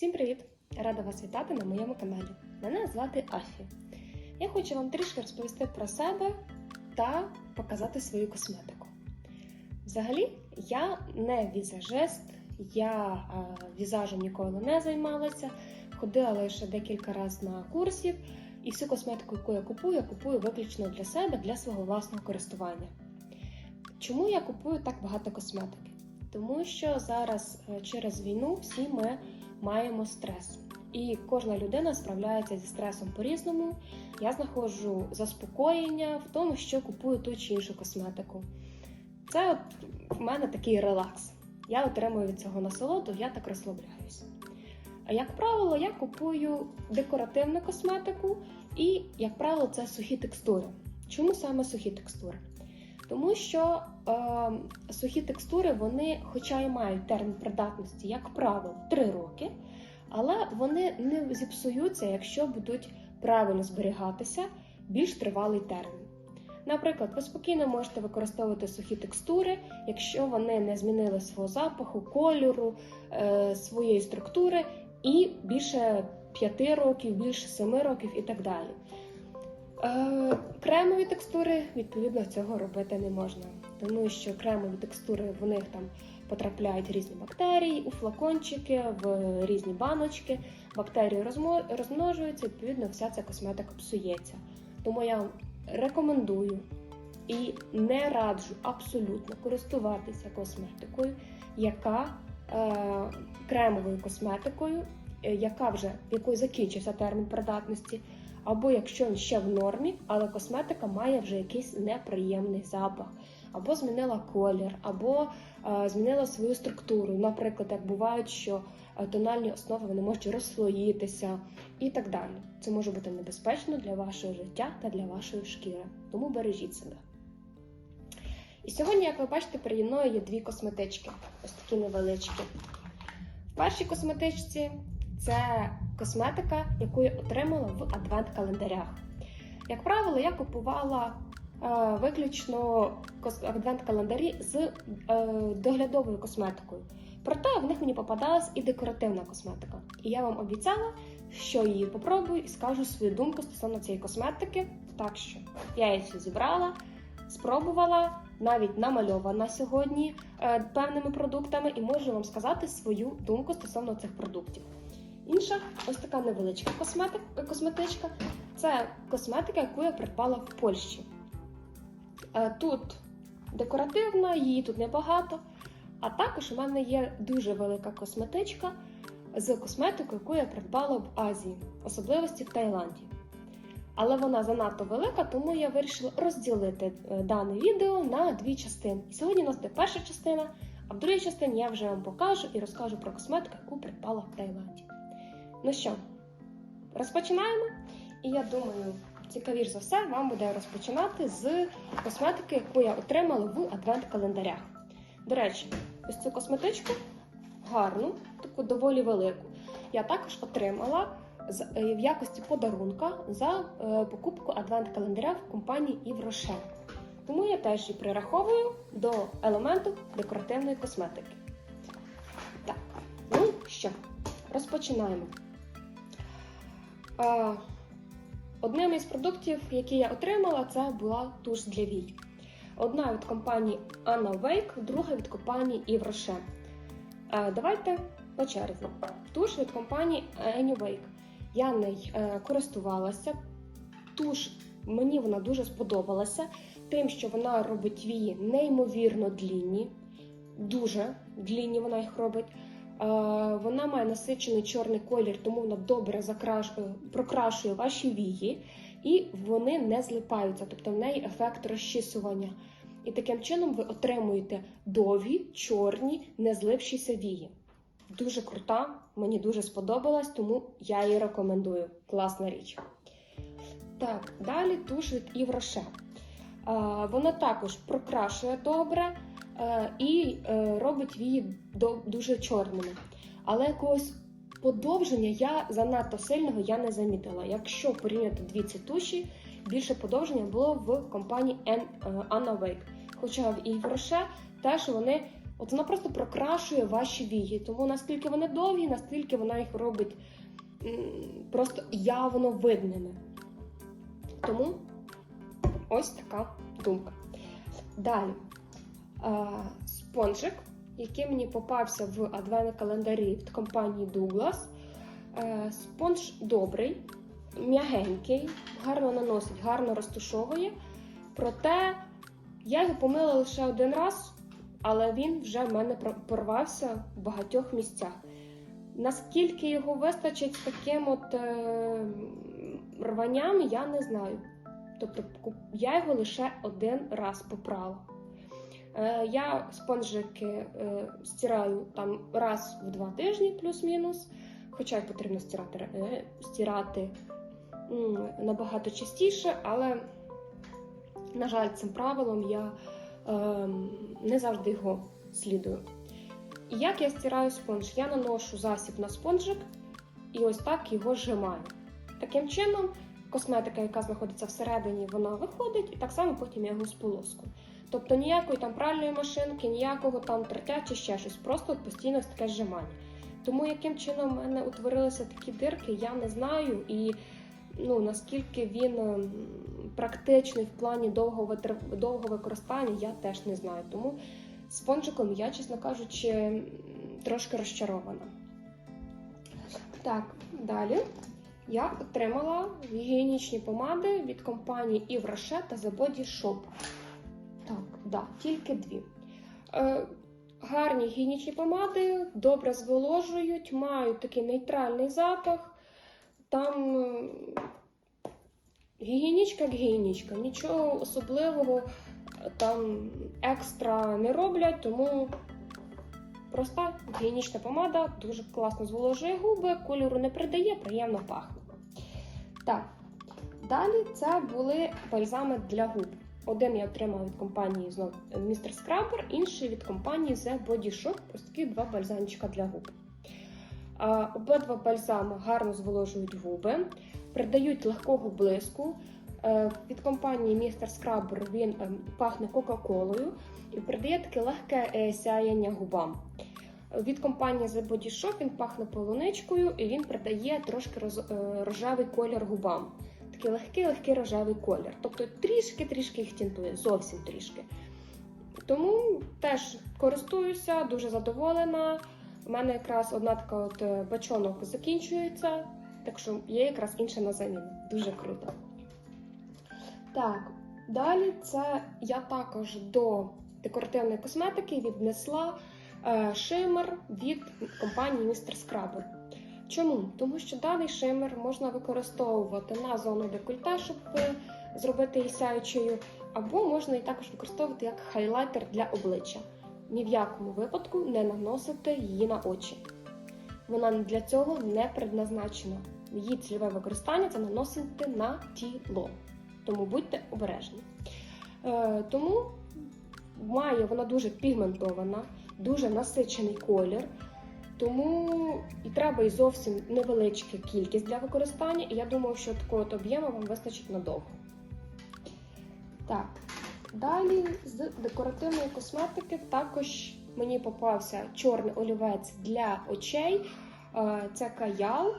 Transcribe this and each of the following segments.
Всім привіт! Рада вас вітати на моєму каналі. Мене звати Афі. Я хочу вам трішки розповісти про себе та показати свою косметику. Взагалі, я не візажист, я е, візажем ніколи не займалася, ходила лише декілька разів на курсів, і всю косметику, яку я купую, я купую виключно для себе, для свого власного користування. Чому я купую так багато косметики? Тому що зараз е, через війну всі ми маємо стрес. І кожна людина справляється зі стресом по-різному. Я знаходжу заспокоєння в тому, що купую ту чи іншу косметику. Це от в мене такий релакс. Я отримую від цього насолоду, я так розслабляюся. А як правило, я купую декоративну косметику і, як правило, це сухі текстури. Чому саме сухі текстури? Тому що е, сухі текстури, вони, хоча і мають термін придатності, як правило, 3 роки, але вони не зіпсуються, якщо будуть правильно зберігатися більш тривалий термін. Наприклад, ви спокійно можете використовувати сухі текстури, якщо вони не змінили свого запаху, кольору, е, своєї структури і більше 5 років, більше 7 років і так далі. Е, Кремові текстури, відповідно, цього робити не можна, тому що кремові текстури в них там потрапляють різні бактерії у флакончики, в різні баночки. Бактерії розмножуються, відповідно, вся ця косметика псується. Тому я вам рекомендую і не раджу абсолютно користуватися косметикою, яка е, кремовою косметикою, е, яка вже в якої закінчився термін придатності. Або якщо він ще в нормі, але косметика має вже якийсь неприємний запах, або змінила колір, або е, змінила свою структуру. Наприклад, як бувають, що е, тональні основи вони можуть розслоїтися і так далі. Це може бути небезпечно для вашого життя та для вашої шкіри. Тому бережіть себе. І сьогодні, як ви бачите, переді мною є дві косметички, ось такі невеличкі. В першій косметичці це косметика, яку я отримала в адвент-календарях. Як правило, я купувала е, виключно адвент-календарі з е, доглядовою косметикою. Проте в них мені попадалась і декоративна косметика. І я вам обіцяла, що її попробую і скажу свою думку стосовно цієї косметики. Так що я її зібрала, спробувала, навіть намальована сьогодні е, певними продуктами, і можу вам сказати свою думку стосовно цих продуктів. Інша ось така невеличка косметик, косметичка. Це косметика, яку я придбала в Польщі. Е, Тут декоративна, її тут небагато. А також у мене є дуже велика косметичка з косметикою, яку я придбала в Азії, особливості в Таїланді. Але вона занадто велика, тому я вирішила розділити е, дане відео на дві частини. Сьогодні у нас буде перша частина, а в другій частині я вже вам покажу і розкажу про косметику, яку придбала в Таїланді. Ну що, розпочинаємо. І я думаю, цікавіш за все, вам буде розпочинати з косметики, яку я отримала в адвент-календарях. До речі, ось цю косметичку гарну, таку доволі велику. Я також отримала е, в якості подарунка за е, покупку адвент-календаря в компанії Rocher. Тому я теж її прираховую до елементу декоративної косметики. Так, ну що, розпочинаємо. Одним із продуктів, які я отримала, це була туш для вій. Одна від компанії Anna Wake, друга від компанії Yves. Е, Давайте по черзі. Туш від компанії Annie. Я нею е, користувалася. Туш мені вона дуже сподобалася, тим, що вона робить вії неймовірно длінні, дуже длінні вона їх робить. Вона має насичений чорний колір, тому вона добре прокрашує ваші вії, і вони не злипаються, тобто в неї ефект розчісування. І таким чином ви отримуєте довгі, чорні, не злипшіся вії. Дуже крута, мені дуже сподобалась, тому я її рекомендую. Класна річ. Так, далі туш від Yves Rocher. Е, Вона також прокрашує добре і е, робить до- дуже чорними. Але якогось подовження я занадто сильного я не замітила. Якщо порівняти дві ці туші, більше подовження було в компанії е, Anna Wake. Хоча в Yves Rocher теж вони От вона просто прокрашує ваші вії. Тому наскільки вони довгі, настільки вона їх робить просто явно видними. Тому ось така думка. Далі. Спонжик, який мені попався в адвентному календарі від компанії Douglas. Е, спонж добрий, м'ягенький, гарно наносить, гарно розтушовує. Проте я його помила лише один раз, але він вже в мене порвався в багатьох місцях. Наскільки його вистачить з таким от е, рванням, я не знаю. Тобто я його лише один раз попрала. Е, я спонжики е, стираю там раз в два тижні, плюс-мінус. Хоча й потрібно стирати, е, стирати набагато частіше, але, на жаль, цим правилом я ем, не завжди його слідую. І як я стираю спонж? Я наношу засіб на спонжик і ось так його зжимаю. Таким чином, косметика, яка знаходиться всередині, вона виходить, і так само потім я його сполоскую. Тобто ніякої там пральної машинки, ніякого там тертя чи ще щось, просто постійно таке зжимання. Тому яким чином в мене утворилися такі дирки, я не знаю. І ну, наскільки він ем, практичний в плані довгого, використання, я теж не знаю. Тому спонжиком я, чесно кажучи, трошки розчарована. Так, далі я отримала гігієнічні помади від компанії Yves та The Body Shop. Да, тільки дві. Е, гарні гігієнічні помади, добре зволожують, мають такий нейтральний запах. Там е, гігієнічка гігієнічка, нічого особливого там екстра не роблять, тому проста гігієнічна помада дуже класно зволожує губи, кольору не придає, приємно пахне. Так, далі це були бальзами для губ. Один я отримала від компанії знов Mr. Scrubber, інший від компанії The Body Shop. Ось такі два бальзамчика для губ. Обидва бальзами гарно зволожують губи, придають легкого блиску. Е, Від компанії Mr. Scrubber він ем, пахне Кока-Колою і придає таке легке е, сяєння губам. Від компанії The Body Shop він пахне полуничкою і він придає трошки е, рожевий колір губам такий легкий, легкий рожевий колір. Тобто трішки-трішки їх тінтує, зовсім трішки. Тому теж користуюся, дуже задоволена. У мене якраз одна така от е, бачонок закінчується, так що є якраз інша на заміну. Дуже круто. Так, далі це я також до декоративної косметики віднесла е, шимер від компанії Mr. Scrubber. Чому? Тому що даний шимер можна використовувати на зону декольте, щоб е, зробити її сяючою, або можна її також використовувати як хайлайтер для обличчя. Ні в якому випадку не наносити її на очі. Вона для цього не предназначена. Її цільове використання це наносити на тіло. Тому будьте обережні. Е, тому має вона дуже пігментована, дуже насичений колір. Тому і треба і зовсім невеличка кількість для використання, і я думаю, що такого об'єму вам вистачить надовго. Так, далі з декоративної косметики також мені попався чорний олівець для очей. Е, Це каял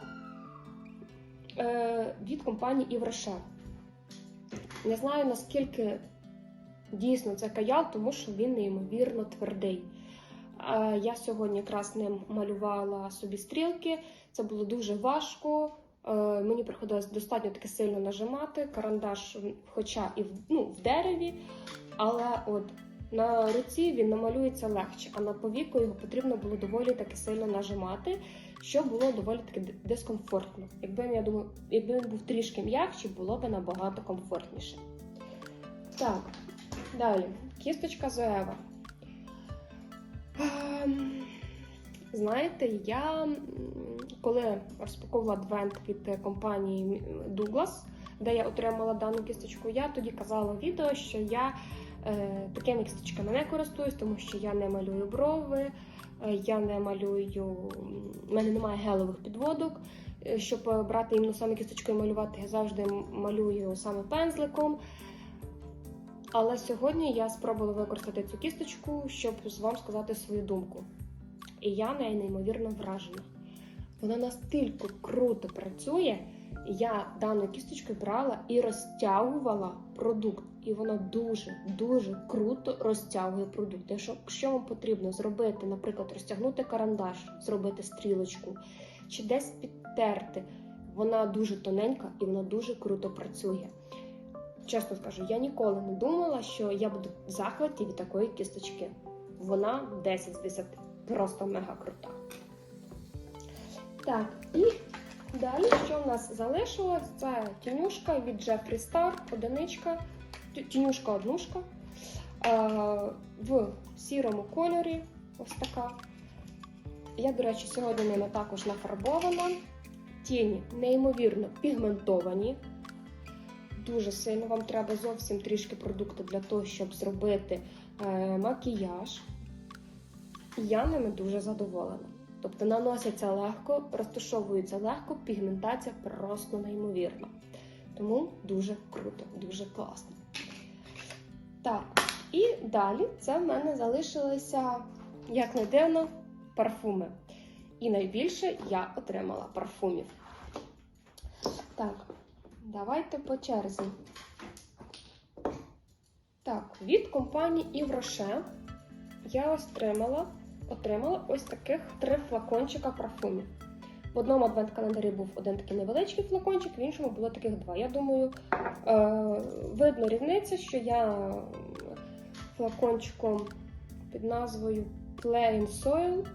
е, від компанії Rocher. Не знаю наскільки дійсно це каял, тому що він неймовірно твердий. Я сьогодні якраз ним малювала собі стрілки. Це було дуже важко. Е, Мені приходилось достатньо таки сильно нажимати. Карандаш, хоча і в, ну, в дереві, але от на руці він намалюється легше, а на повіку його потрібно було доволі таки сильно нажимати, що було доволі таки дискомфортно. Якби я думаю, якби він був трішки м'якший, було б набагато комфортніше. Так, далі. Кісточка Зоева. Ем, Знаєте, я коли розпаковувала адвент від компанії Douglas, де я отримала дану кісточку, я тоді казала відео, що я е, такими кісточками не користуюсь, тому що я не малюю брови, е, я не малюю, в мене немає гелевих підводок. Е, Щоб е, брати іменно саме кісточкою малювати, я завжди малюю саме пензликом. Але сьогодні я спробувала використати цю кісточку, щоб вам сказати свою думку. І я нею неймовірно вражена. Вона настільки круто працює. Я даною кісточкою брала і розтягувала продукт. І вона дуже дуже круто розтягує продукт. Якщо вам потрібно зробити, наприклад, розтягнути карандаш, зробити стрілочку чи десь підтерти, вона дуже тоненька і вона дуже круто працює. Чесно скажу, я ніколи не думала, що я буду в захваті від такої кісточки. Вона 10 з 10. Просто мега крута. Так, і далі, що в нас залишилось, це тінюшка від Jeffree Star, одиничка, тінюшка однушка е, в сірому кольорі. Ось така. Я, до речі, сьогодні ними також нафарбована. Тіні неймовірно пігментовані. Дуже сильно вам треба зовсім трішки продукту для того, щоб зробити е, макіяж. Я ними дуже задоволена. Тобто наносяться легко, розташовуються легко, пігментація просто неймовірна. Тому дуже круто, дуже класно. Так, і далі це в мене залишилися, як не дивно, парфуми. І найбільше я отримала парфумів. Так, давайте по черзі. Так, від компанії Rocher я отримала, отримала ось таких три флакончика парфумів. В одному адвент-календарі був один такий невеличкий флакончик, в іншому було таких два. Я думаю, е, видно різниця, що я флакончиком під назвою Plain Soil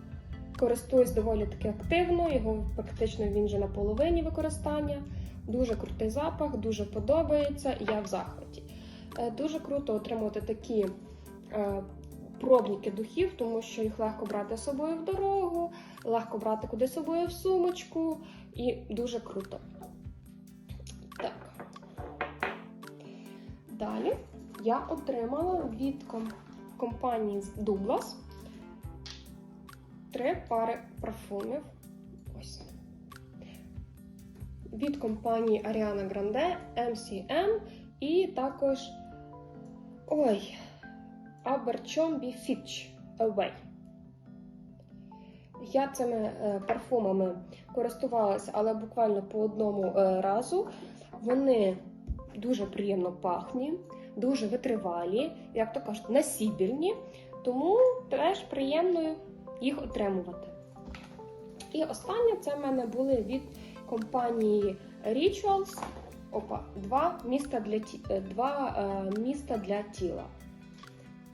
користуюсь доволі таки активно, його практично він вже на половині використання. Дуже крутий запах, дуже подобається, я в захваті. Е, Дуже круто отримувати такі е, пробники духів, тому що їх легко брати з собою в дорогу, легко брати куди з собою в сумочку, і дуже круто. Так. Далі я отримала від компанії Douglas три пари парфумів. Від компанії Ariana Grande, MCM і також. Ой, Abercrombie Fitch Away. Я цими е, парфумами користувалася, але буквально по одному е, разу. Вони дуже приємно пахні, дуже витривалі, як то кажуть, насібільні, тому теж приємно їх отримувати. І останнє це в мене були від компанії Rituals. Опа, два міста для е, два е, міста для тіла.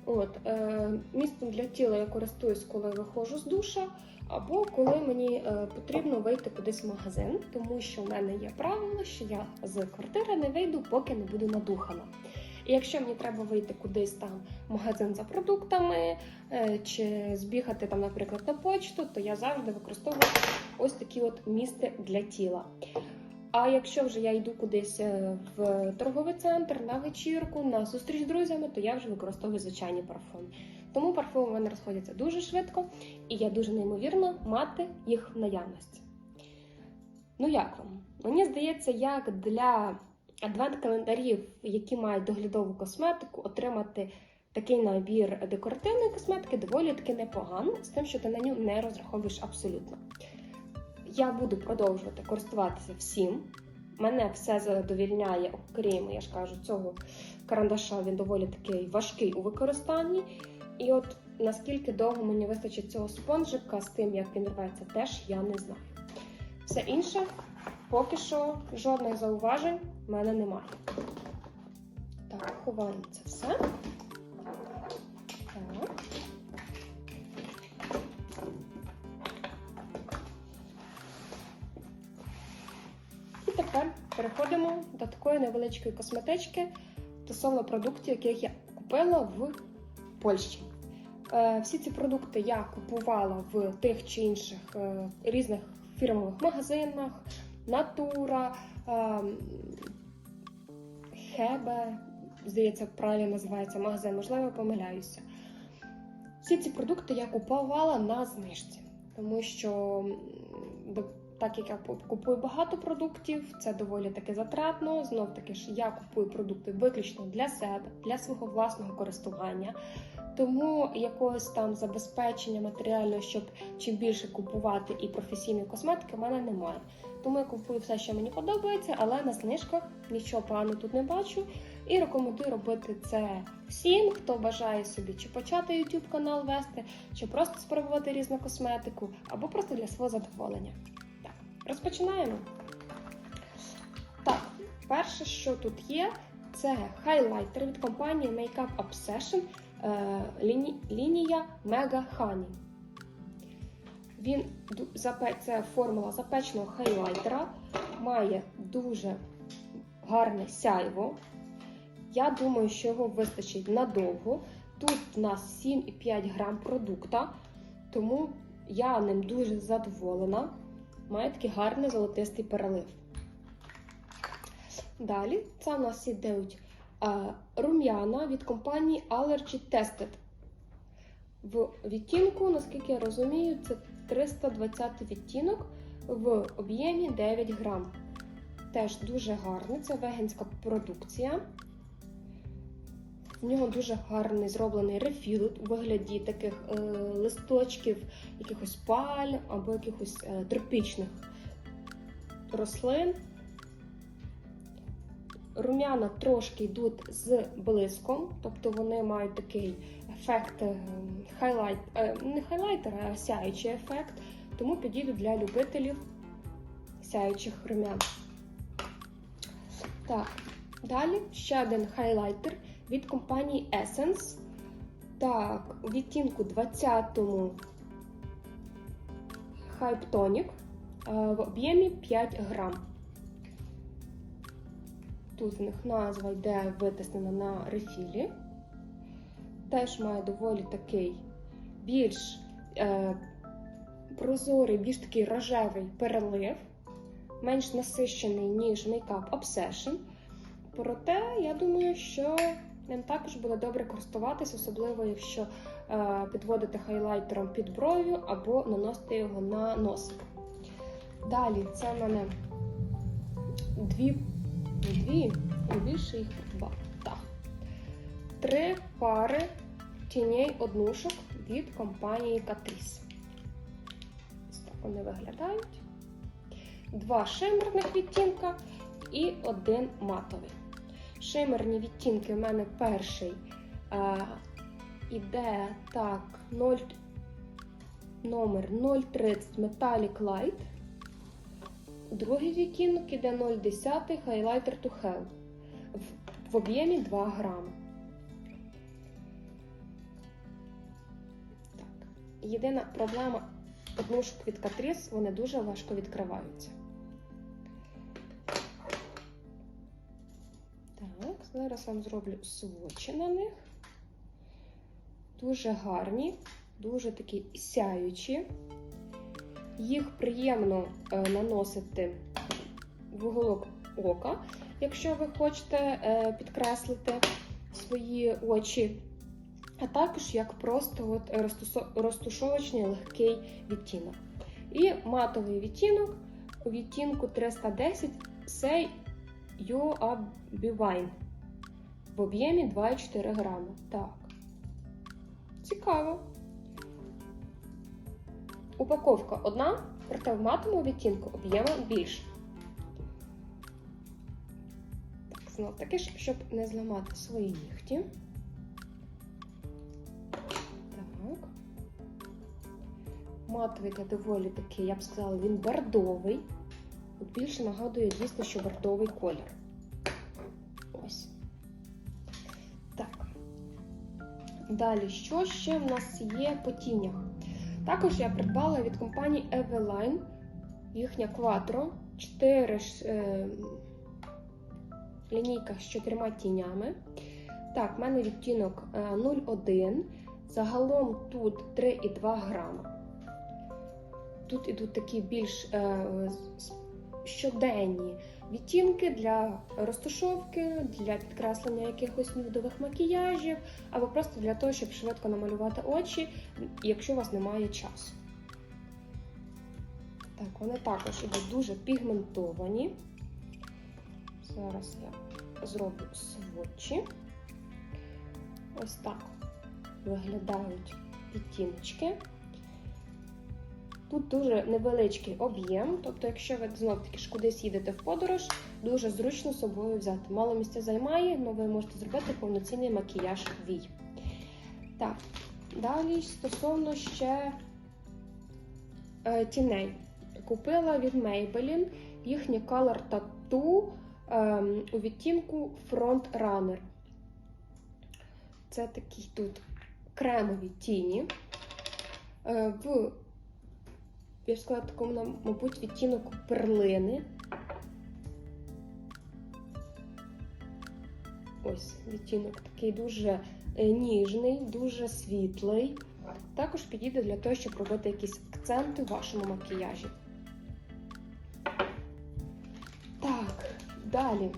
От, е, містом для тіла я користуюсь, коли виходжу з душа, або коли мені е, потрібно вийти кудись в магазин, тому що в мене є правило, що я з квартири не вийду, поки не буду надухана. І якщо мені треба вийти кудись там в магазин за продуктами е, чи збігати там, наприклад, на почту, то я завжди використовую ось такі от місти для тіла. А якщо вже я йду кудись е, в торговий центр, на вечірку, на зустріч з друзями, то я вже використовую звичайні парфуми. Тому парфуми в мене розходяться дуже швидко, і я дуже неймовірно мати їх в наявності. Ну як вам? Мені здається, як для адвент-календарів, які мають доглядову косметику, отримати такий набір декоративної косметики доволі таки непогано, з тим, що ти на нього не розраховуєш абсолютно. Я буду продовжувати користуватися всім. Мене все задовільняє, окрім, я ж кажу, цього карандаша він доволі такий важкий у використанні. І от наскільки довго мені вистачить цього спонжика з тим, як він рветься, теж я не знаю. Все інше, поки що жодних зауважень в мене немає. Так, ховаємо це все. І тепер переходимо до такої невеличкої косметички стосовно продуктів, яких я купила в Польщі. Е, Всі ці продукти я купувала в тих чи інших е, різних фірмових магазинах, Натура, Хебе, здається, правильно називається магазин, можливо, помиляюся. Всі ці продукти я купувала на знижці, тому що так як я купую багато продуктів, це доволі таки затратно. Знов таки ж я купую продукти виключно для себе, для свого власного користування. Тому якогось там забезпечення матеріального, щоб чим більше купувати і професійної косметики, в мене немає. Тому я купую все, що мені подобається, але на знижках нічого поганого тут не бачу. І рекомендую робити це всім, хто бажає собі чи почати YouTube канал вести, чи просто спробувати різну косметику, або просто для свого задоволення. Розпочинаємо. Так, перше, що тут є, це хайлайтер від компанії Makeup Obsession е, ліні, лінія Mega Honey. Він це формула запеченого хайлайтера, має дуже гарне сяйво. Я думаю, що його вистачить надовго. Тут в нас 7,5 грам продукта, тому я ним дуже задоволена. Має такий гарний золотистий перелив. Далі це у нас ідуть рум'яна від компанії Allergy Tested. В відтінку, наскільки я розумію, це 320 відтінок в об'ємі 9 грам. Теж дуже гарний, це веганська продукція. В нього дуже гарний зроблений рефіл у вигляді таких е, листочків, якихось паль або якихось е, тропічних рослин. Рум'яна трошки йдуть з блиском, тобто вони мають такий ефект е, хайлайт, е, не хайлайтер, а сяючий ефект, тому підійдуть для любителів сяючих рум'ян. Так, далі ще один хайлайтер від компанії Essence. Так, у відтінку 20-му Hype Tonic е, в об'ємі 5 грам. Тут в них назва йде витиснена на рефілі. Теж має доволі такий більш е, прозорий, більш такий рожевий перелив, менш насищений, ніж Makeup Obsession. Проте, я думаю, що ним також буде добре користуватись, особливо якщо е, підводити хайлайтером під бров'ю або наносити його на носик. Далі це в мене дві, дві, більше їх два. Так. Три пари тіней однушок від компанії Catrice. Ось так вони виглядають. Два шимерних відтінка і один матовий. Шимерні відтінки у мене перший а, іде так, 0, номер 030 Metallic Light. Другий відтінок іде 010 Highlighter to Hell в, в об'ємі 2 грами. Єдина проблема однушок від Catrice, вони дуже важко відкриваються. Зараз вам зроблю свочі на них. Дуже гарні, дуже такі сяючі. Їх приємно е, наносити в уголок ока, якщо ви хочете е, підкреслити свої очі. А також як просто от розтушовочний легкий відтінок. І матовий відтінок у відтінку 310 Say You Are Divine в об'ємі 2,4 грами. Так. Цікаво. Упаковка одна, проте в матовому відтінку об'ємом більше. Так, знов таки, щоб не зламати свої нігті. Так. Матовий та доволі такий, я б сказала, він бордовий. Більше нагадує дійсно, що бордовий колір. Ось. Далі, що ще в нас є по тінях? Також я придбала від компанії Eveline їхня Quattro 4 ш- е, лінійка з чотирма тінями. Так, в мене відтінок е, 0,1. Загалом тут 3,2 грама. Тут ідуть такі більш е, щоденні відтінки для розташовки, для підкреслення якихось нюдових макіяжів, або просто для того, щоб швидко намалювати очі, якщо у вас немає часу. Так, вони також ідуть дуже пігментовані. Зараз я зроблю сводчі. Ось так виглядають відтіночки. Тут дуже невеличкий об'єм, тобто, якщо ви знов таки ж кудись їдете в подорож, дуже зручно з собою взяти. Мало місця займає, але ви можете зробити повноцінний макіяж вій. Так, далі стосовно ще е, тіней. Купила від Maybelline їхнє Color Tattoo е, у відтінку Front Runner. Це такі тут кремові тіні. Е, в я б сказала, такому, мабуть, відтінок перлини. Ось відтінок такий дуже е, ніжний, дуже світлий. Також підійде для того, щоб робити якісь акценти в вашому макіяжі. Так, далі.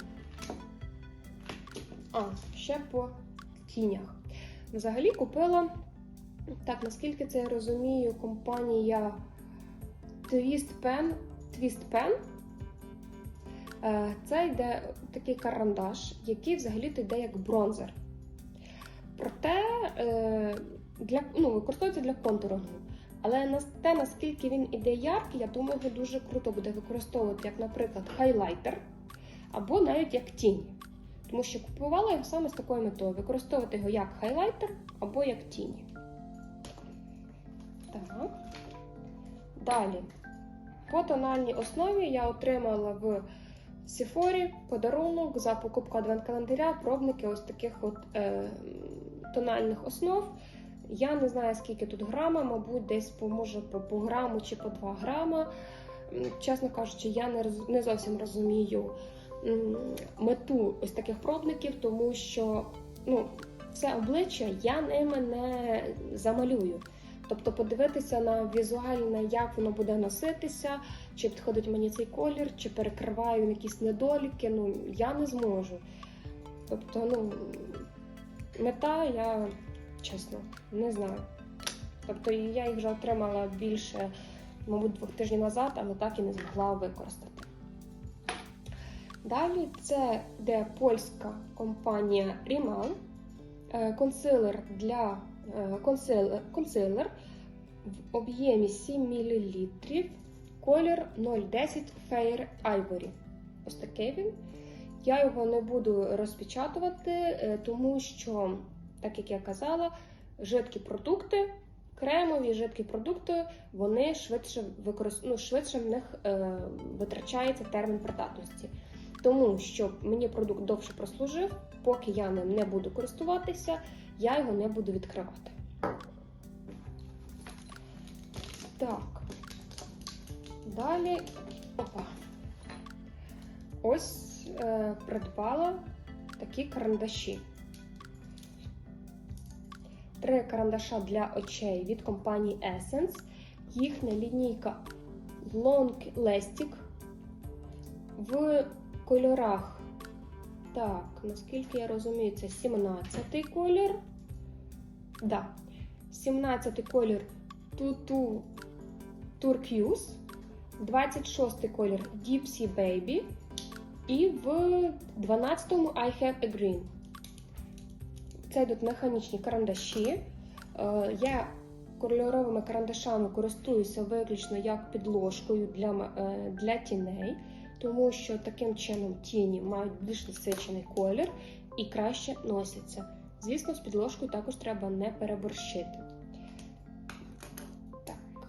А, ще по тінях. Взагалі купила, так, наскільки це я розумію, компанія Pen. Twist Pen. Е, Це йде такий карандаш, який взагалі-то йде як бронзер. Проте е, для, ну, використовується для контурингу. Але на те, наскільки він іде яркий, я думаю, його дуже круто буде використовувати, як, наприклад, хайлайтер або навіть як тінь. Тому що купувала його саме з такою метою: використовувати його як хайлайтер або як тіні. Так. Далі. По тональній основі я отримала в Сефорі подарунок за покупку адвент-календаря, пробники ось таких от е, тональних основ. Я не знаю, скільки тут грама, мабуть, десь по, може, по, по граму чи по 2 грама. Чесно кажучи, я не, роз- не зовсім розумію мету ось таких пробників, тому що ну, це обличчя я ними не замалюю. Тобто подивитися на візуальне, як воно буде носитися, чи підходить мені цей колір, чи перекриває він якісь недоліки, ну я не зможу. Тобто, ну, мета, я чесно, не знаю. Тобто я їх вже отримала більше, мабуть, двох тижнів назад, але так і не змогла використати. Далі це де польська компанія Rimmel, е, консилер для консилер, консилер в об'ємі 7 мл, колір 010 Fair Ivory. Ось такий він. Я його не буду розпечатувати, е, тому що, так як я казала, жидкі продукти, кремові жидкі продукти, вони швидше використ... ну, швидше в них е, витрачається термін придатності. Тому що мені продукт довше прослужив, поки я ним не буду користуватися, я його не буду відкривати. Так. Далі. Опа. Ось е, придбала такі карандаші. Три карандаша для очей від компанії Essence. Їхня лінійка Long Lastic в кольорах. Так, наскільки я розумію, це 17-й колір. Да. 17 колір Tutu Turquoise, 26-й колір Sea Baby і в 12-му I Have a Green. Це йдуть механічні карандаші. Е, Я кольоровими карандашами користуюся виключно як підложкою для, е, для тіней, тому що таким чином тіні мають більш насичений колір і краще носяться. Звісно, з підложкою також треба не переборщити. Так.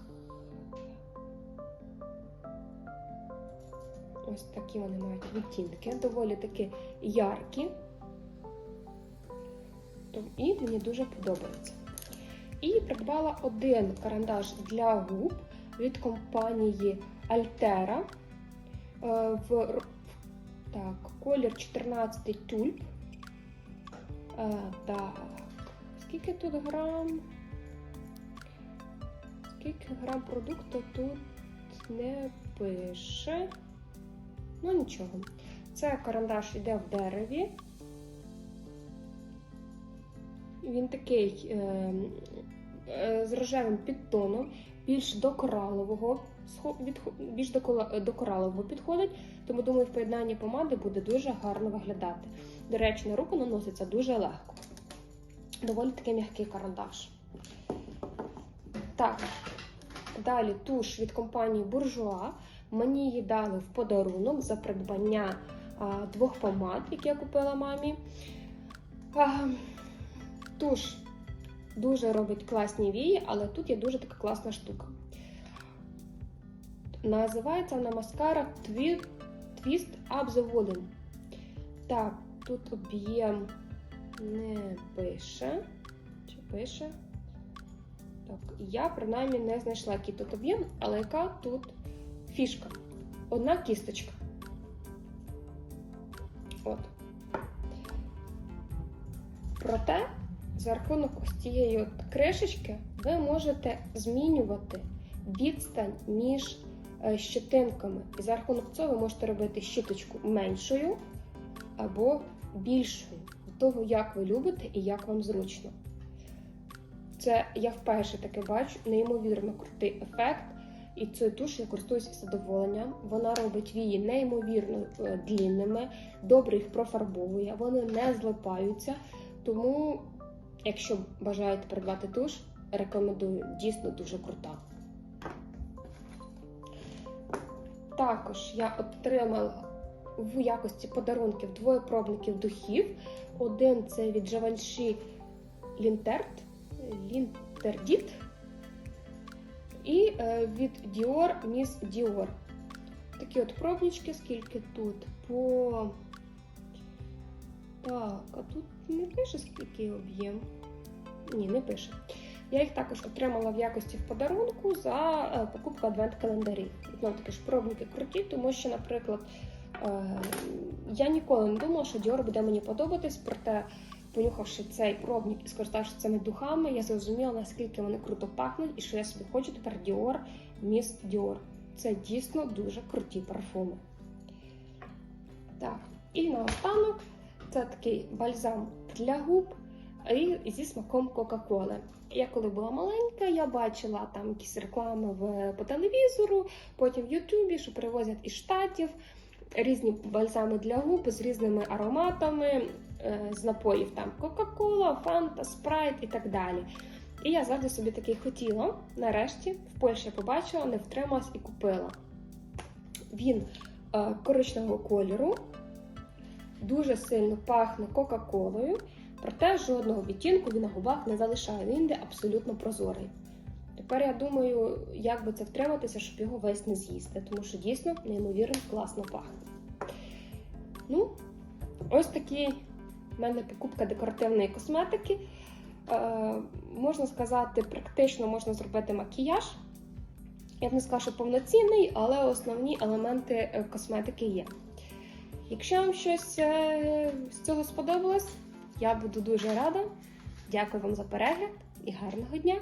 Ось такі вони мають відтінки, доволі таки яркі. І мені дуже подобається. І придбала один карандаш для губ від компанії Altera. Е, В так, колір 14 тюльп. Е, Так. Скільки тут грам? Скільки грам продукту тут не пише. Ну нічого. Це карандаш йде в дереві. Він такий е, з рожевим підтоном, більш до коралового більш до, коралового підходить, тому думаю, в поєднанні помади буде дуже гарно виглядати. До речі, на руку наноситься дуже легко. Доволі такий м'який карандаш. Так, далі туш від компанії Bourjois. Мені її дали в подарунок за придбання а, двох помад, які я купила мамі. А, туш дуже робить класні вії, але тут є дуже така класна штука. Називається вона маскара Twist Up the Volume. Так, тут об'єм не пише. Чи пише? Так, я принаймні не знайшла, який тут об'єм, але яка тут фішка. Одна кісточка. От. Проте, за рахунок ось цієї от кришечки, ви можете змінювати відстань між е, щетинками. І за рахунок цього ви можете робити щіточку меншою або більшою. Від того, як ви любите і як вам зручно. Це я вперше таке бачу, неймовірно крутий ефект. І цю туш я користуюся задоволенням. Вона робить вії неймовірно е, длінними, добре їх профарбовує, вони не злипаються. Тому, якщо бажаєте придбати туш, рекомендую дійсно дуже крута. Також я отримала в якості подарунків двоє пробників духів. Один це від Givenchy Linterт, Linterdit і е, від Dior Miss Dior. Такі от пробнички, скільки тут? По. Так, а тут не пише, скільки об'єм. Ні, не пише. Я їх також отримала в якості в подарунку за е, покупку адвент-календарів. Знову таки ж пробники круті, тому що, наприклад, е, я ніколи не думала, що Dior буде мені подобатись, проте, понюхавши цей пробник і скориставшись цими духами, я зрозуміла, наскільки вони круто пахнуть і що я собі хочу тепер Dior Miss Dior. Це дійсно дуже круті парфуми. Так, і наостанок це такий бальзам для губ зі смаком Кока-Коли. Я коли була маленька, я бачила там якісь реклами в, по телевізору, потім в Ютубі, що привозять із штатів різні бальзами для губ з різними ароматами, е, з напоїв там Кока-Кола, Фанта, Спрайт і так далі. І я завжди собі такий хотіла. Нарешті в Польщі побачила, не втрималась і купила. Він е, коричневого кольору, дуже сильно пахне Кока-Колою, проте жодного відтінку він на губах не залишає. Він йде абсолютно прозорий. Тепер я думаю, як би це втриматися, щоб його весь не з'їсти, тому що дійсно неймовірно класно пахне. Ну, ось такі в мене покупка декоративної косметики. Е, можна сказати, практично можна зробити макіяж. Я б не сказала, що повноцінний, але основні елементи е, косметики є. Якщо вам щось е, з цього сподобалось, я буду дуже рада. Дякую вам за перегляд і гарного дня!